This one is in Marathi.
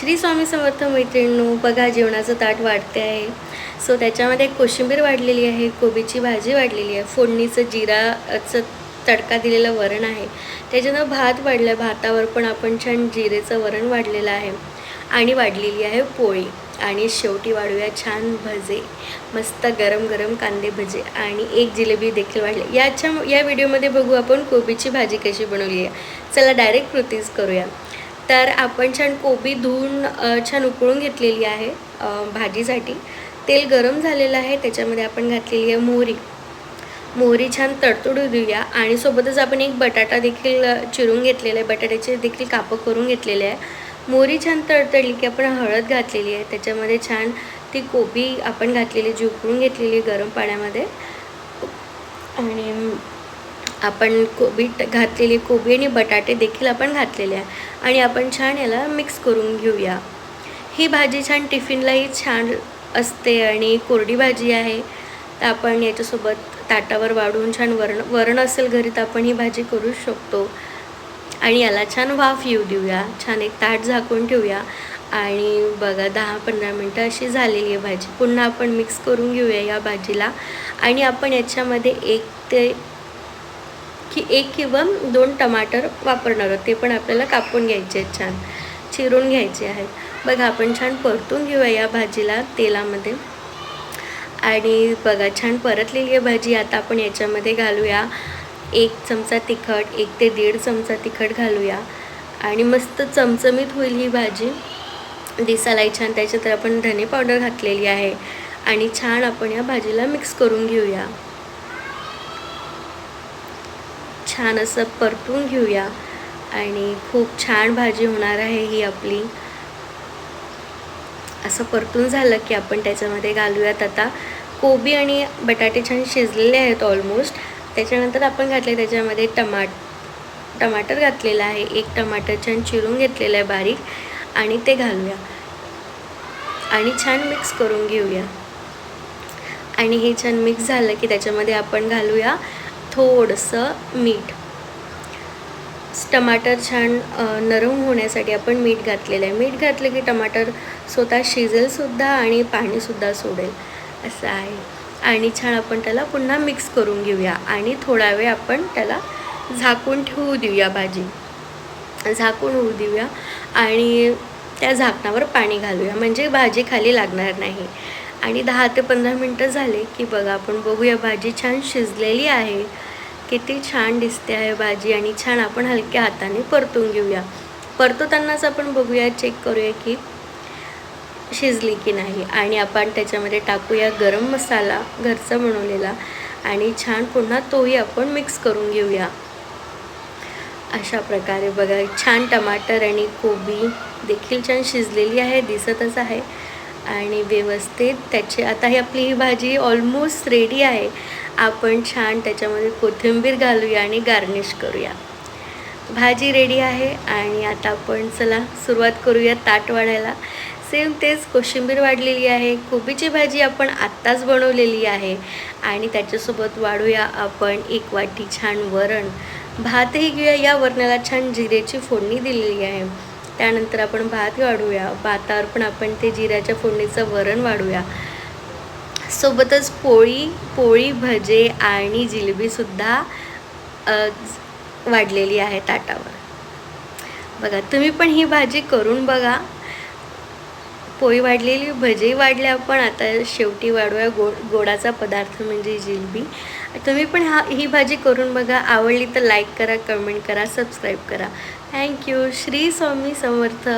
श्री स्वामी समर्थ मैत्रिणींनो बघा जेवणाचं ताट वाढते आहे. सो त्याच्यामध्ये कोशिंबीर वाढलेली आहे कोबीची भाजी वाढलेली आहे फोडणीचं जिराचं तडका दिलेलं वरण आहे. त्याच्यानं भात वाढलं भातावर पण आपण छान जिरेचं वरण वाढलेलं आहे. आणि वाढलेली आहे पोळी. आणि शेवटी वाढूया छान भजे. मस्त गरम गरम कांदे भजे. आणि एक जिलेबी देखील वाढली. याच्या या व्हिडिओमध्ये बघू आपण कोबीची भाजी कशी बनवली आहे. चला डायरेक्ट कृतीच करूया. तर आपण छान कोबी धुवून छान उकळून घेतलेली आहे भाजीसाठी. तेल गरम झालेलं आहे त्याच्यामध्ये आपण घातलेली आहे मोहरी. मोहरी छान तडतडू देऊया आणि सोबतच आपण एक बटाटा देखील चिरून घेतलेला आहे. बटाट्याचे देखील कापं करून घेतलेले आहे. मोहरी छान तडतडली की आपण हळद घातलेली आहे. त्याच्यामध्ये छान ती कोबी आपण घातलेली जी उकळून घेतलेली आहे गरम पाण्यामध्ये. आणि आपण कोबी ट- घातलेली कोबी आणि बटाटे देखील आपण घातलेले आहे. आणि आपण छान याला मिक्स करून घेऊया. ही भाजी छान टिफिनलाही छान असते आणि कोरडी भाजी आहे. तर आपण याच्यासोबत ताटावर वाढून छान वरण वरण असेल घरी तर आपण ही भाजी करू शकतो. आणि याला छान वाफ येऊ देऊया. छान एक ताट झाकून ठेवूया. आणि बघा दहा पंधरा मिनटं अशी झालेली आहे भाजी. पुन्हा आपण मिक्स करून घेऊया या भाजीला. आणि आपण याच्यामध्ये एक ते की एक किंवा दोन टमाटर वापरणार आहोत. ते पण आपल्याला कापून घ्यायचे आहेत छान. चिरून घ्यायचे आहेत. बघा आपण छान परतून घेऊया या भाजीला तेलामध्ये. आणि बघा छान परतलेली आहे भाजी. आता आपण याच्यामध्ये घालूया एक चमचा तिखट एक ते दीड चमचा तिखट घालूया. आणि मस्त चमचमीत होईल ही भाजी. दिसायलाही छान. त्याच्यात आपण धने पावडर घातलेली आहे. आणि छान आपण या भाजीला मिक्स करून घेऊया. छान असं परतून घेऊया. आणि खूप छान भाजी होणार आहे ही आपली. असं परतून झालं की आपण त्याच्यामध्ये घालूयात आता. कोबी आणि बटाटे छान शिजलेले आहेत ऑलमोस्ट त्याच्यानंतर आपण घातले त्याच्यामध्ये टमाट टमाटर घातलेलं आहे. एक टमाटर छान चिरून घेतलेलं आहे बारीक. आणि ते घालूया. आणि छान मिक्स करून घेऊया. आणि हे छान मिक्स झालं की त्याच्यामध्ये आपण घालूया. थोडंसं मीठ. टमाटर छान नरम होण्यासाठी आपण मीठ घातलेलं आहे. मीठ घातलं की टमाटर स्वतः शिजेलसुद्धा आणि पाणीसुद्धा सोडेल. असं आहे. आणि छान आपण त्याला पुन्हा मिक्स करून घेऊया. आणि थोडा वेळ आपण त्याला झाकून ठेवू देऊया भाजी. झाकून होऊ देऊया. आणि त्या झाकणावर पाणी घालूया. म्हणजे भाजी खाली लागणार नाही. आणि दहा ते पंधरा मिनटं झाले की बघा आपण बघूया भाजी छान शिजलेली आहे. किती छान दिसते आहे भाजी आणि छान आपण हलक्या हाताने परतून घेऊया. परतवतानाच आपण बघूया चेक करूया की शिजली की नाही. आणि आपण त्याच्यामध्ये टाकूया गरम मसाला घरचा बनवलेला. आणि छान पुन्हा तोही आपण मिक्स करून घेऊया. अशा प्रकारे बघा छान टमाटर आणि कोबी देखील छान शिजलेली आहे दिसतच आहे. आणि व्यवस्थित त्याची आता ही आपली ही भाजी ऑलमोस्ट रेडी आहे. आपण छान त्याच्यामध्ये कोथिंबीर घालूया आणि गार्निश करूया. भाजी रेडी आहे आणि आता आपण चला सुरुवात करूया ताट वाढायला. सेम तेच कोशिंबीर वाढलेली आहे कोबीची भाजी आपण आत्ताच बनवलेली आहे. आणि त्याच्यासोबत वाढूया आपण एक वाटी छान वरण. भातही घेऊया या वरणाला छान जिरेची फोडणी दिलेली आहे. त्यानंतर आपण भात वाढूया. भातावर पण आपण ते जिऱ्याच्या फोडणीचं वरण वाढूया. सोबतच पोळी पोळी भजे आणि जिलेबीसुद्धा वाढलेली आहे ताटावर. बघा तुम्ही पण ही भाजी करून बघा. पोळी वाढलेली भजेही वाढल्या पण आता शेवटी वाढूया गोड गोडाचा पदार्थ म्हणजे जिलबी. तुम्ही पण हा ही भाजी करून बघा. आवडली तर लाईक करा कमेंट करा सबस्क्राईब करा. Thank you Shri Swami Samarth.